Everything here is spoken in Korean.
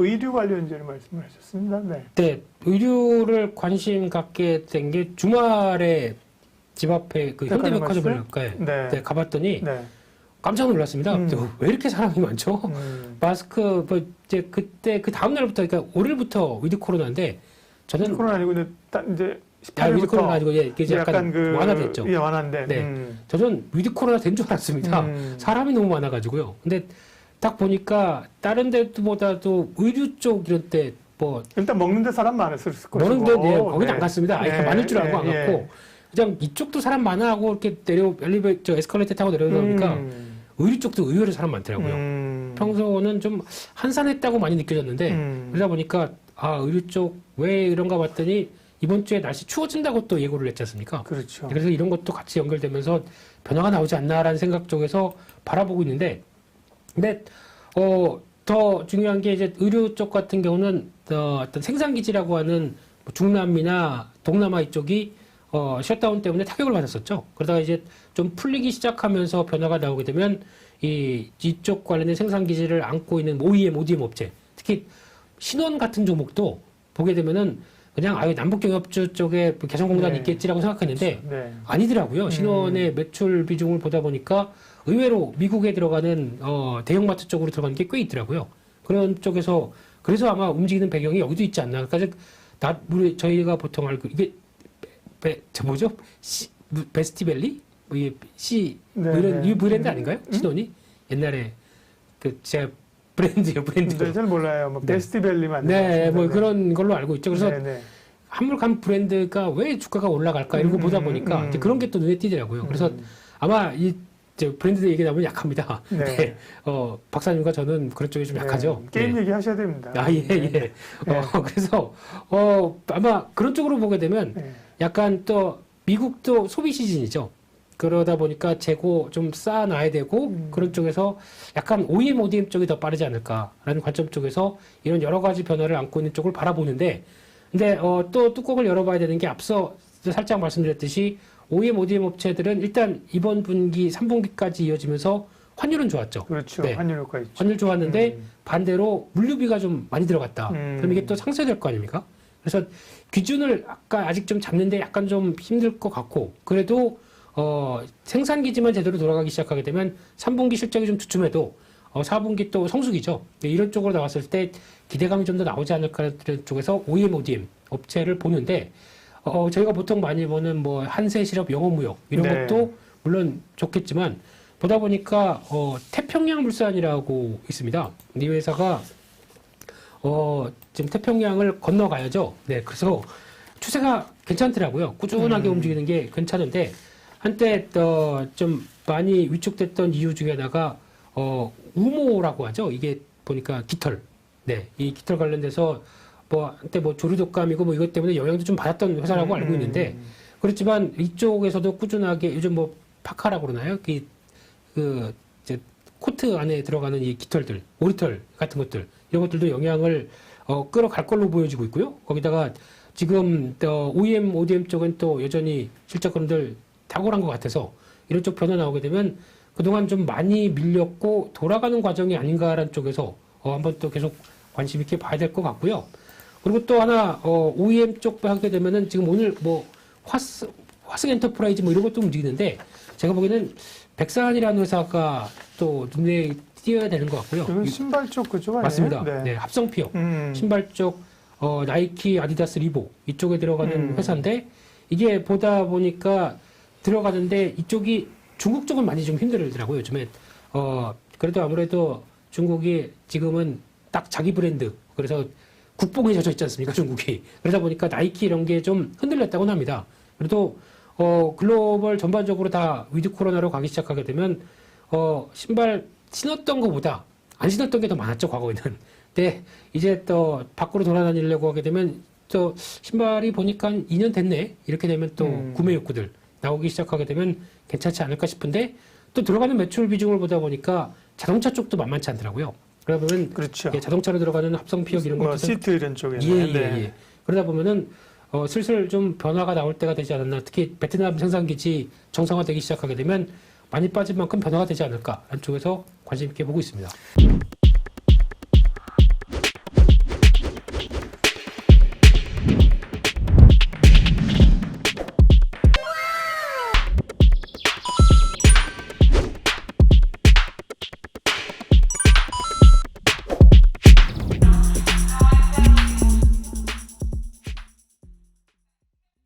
의류 관련주를 말씀을 하셨습니다. 네. 네, 의류를 관심 갖게 된 게 주말에 집 앞에 그 백화점 현대백화점을 갔어요? 가, 네. 네, 가봤더니 네. 깜짝 놀랐습니다. 음. 또왜 이렇게 사람이 많죠? 음. 마스크 뭐 이제 그때 그 다음 날부터 그러니까 월요일부터 위드 코로나인데 저는 코로나 아니고 이제 딱 이제 아, 위드 18일부터 코로나 아니고 예, 이게 약간, 그 완화됐죠. 예, 완화인데. 네. 음. 저는 위드 코로나 된 줄 알았습니다. 음. 사람이 너무 많아가지고요. 근데 딱 보니까 다른 데보다도 의류 쪽 이런 때 뭐 일단 먹는데 사람 많았을 것이고. 먹는데 네, 거긴 네. 안 갔습니다. 네, 많을 줄 알고 예, 안 갔고 그냥 이쪽도 사람 많아 하고 이렇게 내려 엘리베이터 저 에스컬레이터 타고 내려오다 보니까 음. 의류 쪽도 의외로 사람 많더라고요. 음. 평소는 좀 한산했다고 많이 느껴졌는데 음. 그러다 보니까 아 의류 쪽 왜 이런가 봤더니 이번 주에 날씨 추워진다고 또 예고를 했지 않습니까? 그렇죠. 그래서 이런 것도 같이 연결되면서 변화가 나오지 않나라는 생각 쪽에서 바라보고 있는데 근데 어 더 중요한 게 이제 의료 쪽 같은 경우는 어, 어떤 생산 기지라고 하는 뭐 중남미나 동남아 이쪽이 어 셧다운 때문에 타격을 받았었죠. 그러다가 이제 좀 풀리기 시작하면서 변화가 나오게 되면 이 이쪽 관련된 생산 기지를 안고 있는 OEM, ODM 업체, 특히 신원 같은 종목도 보게 되면은 그냥 아유 남북경협주 쪽에 개성공단 이 네. 있겠지라고 생각했는데 네. 아니더라고요. 음. 신원의 매출 비중을 보다 보니까 의외로 미국에 들어가는 어, 대형마트 쪽으로 들어가는 게 꽤 있더라고요. 그런 쪽에서 그래서 아마 움직이는 배경이 여기도 있지 않나. 그러니까 나 우리 저희가 보통 알고 이게 베, 저 뭐죠? 시, 무- 베스티벨리? 뭐 이게 시뭐 네, 이런 네. 이 브랜드 아닌가요? 음? 신원이 옛날에 그 제가 브랜드요 브랜드. 네, 잘 몰라요. 뭐 네. 베스티벨리만. 네, 뭐 그런 걸로 알고 있죠. 그래서 네, 네. 한물간 브랜드가 왜 주가가 올라갈까 이런 거 음, 보다 음, 보니까 음. 이제 그런 게 또 눈에 띄더라고요. 그래서 음. 아마 이 이제 브랜드 얘기 나오면 약합니다. 네. 네. 어, 박사님과 저는 그런 쪽이 좀 네. 약하죠. 게임 네. 얘기 하셔야 됩니다. 아, 예, 예. 네. 어, 그래서, 어, 아마 그런 쪽으로 보게 되면 네. 약간 또 미국도 소비 시즌이죠. 그러다 보니까 재고 좀 쌓아놔야 되고 음. 그런 쪽에서 약간 OEM, ODM 쪽이 더 빠르지 않을까라는 관점 쪽에서 이런 여러 가지 변화를 안고 있는 쪽을 바라보는데 근데 어, 또 뚜껑을 열어봐야 되는 게 앞서 살짝 말씀드렸듯이 OEM, ODM 업체들은 일단 이번 분기, 3분기까지 이어지면서 환율은 좋았죠. 그렇죠. 네. 환율 효과 있죠. 환율 좋았는데 음. 반대로 물류비가 좀 많이 들어갔다. 음. 그럼 이게 또 상쇄될 거 아닙니까? 그래서 기준을 아까 아직 좀 잡는데 약간 좀 힘들 것 같고 그래도 어, 생산 기지만 제대로 돌아가기 시작하게 되면 3분기 실적이 좀 주춤해도 어, 4분기 또 성수기죠. 네, 이런 쪽으로 나왔을 때 기대감이 좀 더 나오지 않을까 라는 쪽에서 OEM, ODM 업체를 보는데 어, 저희가 보통 많이 보는 뭐 한세 실업 영어 무역 이런 네. 것도 물론 좋겠지만 보다 보니까 어, 태평양 물산이라고 있습니다. 이 회사가 어, 지금 태평양을 건너가야죠. 네, 그래서 추세가 괜찮더라고요. 꾸준하게 음. 움직이는 게 괜찮은데 한때 어, 좀 많이 위축됐던 이유 중에 하나가 어, 우모라고 하죠. 이게 보니까 깃털. 네, 이 깃털 관련돼서 뭐 한때 뭐 조류 독감이고 뭐 이것 때문에 영향도 좀 받았던 회사라고 알고 있는데 음. 그렇지만 이쪽에서도 꾸준하게 요즘 뭐 파카라고 그러나요? 그, 그 이제 코트 안에 들어가는 이 깃털들, 오리털 같은 것들 이런 것들도 영향을 어, 끌어갈 걸로 보여지고 있고요. 거기다가 지금 또 OEM, ODM 쪽은 또 여전히 실적 그런들 탁월한 것 같아서 이런 쪽 변화 나오게 되면 그동안 좀 많이 밀렸고 돌아가는 과정이 아닌가라는 쪽에서 어, 한번 또 계속 관심 있게 봐야 될 것 같고요. 그리고 또 하나 어, OEM 쪽 하게 되면은 지금 오늘 뭐 화스 화승 엔터프라이즈 뭐 이런 것도 움직이는데 제가 보기에는 백산이라는 회사가 또 눈에 띄어야 되는 것 같고요. 신발 쪽 그쪽 아니에요? 맞습니다. 네, 합성 피어 음. 신발 쪽 어, 나이키, 아디다스, 리복 이쪽에 들어가는 음. 회사인데 이게 보다 보니까 들어가는데 이쪽이 중국 쪽은 많이 좀 힘들더라고요. 요즘에 어, 그래도 아무래도 중국이 지금은 딱 자기 브랜드 그래서 국뽕에 젖어 있지 않습니까 중국이 그러다 보니까 나이키 이런 게 좀 흔들렸다고 합니다. 그래도 어, 글로벌 전반적으로 다 위드 코로나로 가기 시작하게 되면 어, 신발 신었던 것보다 안 신었던 게 더 많았죠 과거에는. 근데 이제 또 밖으로 돌아다니려고 하게 되면 또 신발이 보니까 한 2년 됐네 이렇게 되면 또 음. 구매 욕구들 나오기 시작하게 되면 괜찮지 않을까 싶은데 또 들어가는 매출 비중을 보다 보니까 자동차 쪽도 만만치 않더라고요. 그러면 그렇죠. 예, 자동차로 들어가는 합성 피혁 이런 뭐 것도 시트 이런 쪽에. 예, 예, 예. 그러다 보면은 어, 슬슬 좀 변화가 나올 때가 되지 않았나. 특히 베트남 생산 기지 정상화되기 시작하게 되면 많이 빠진 만큼 변화가 되지 않을까. 안쪽에서 관심 있게 보고 있습니다.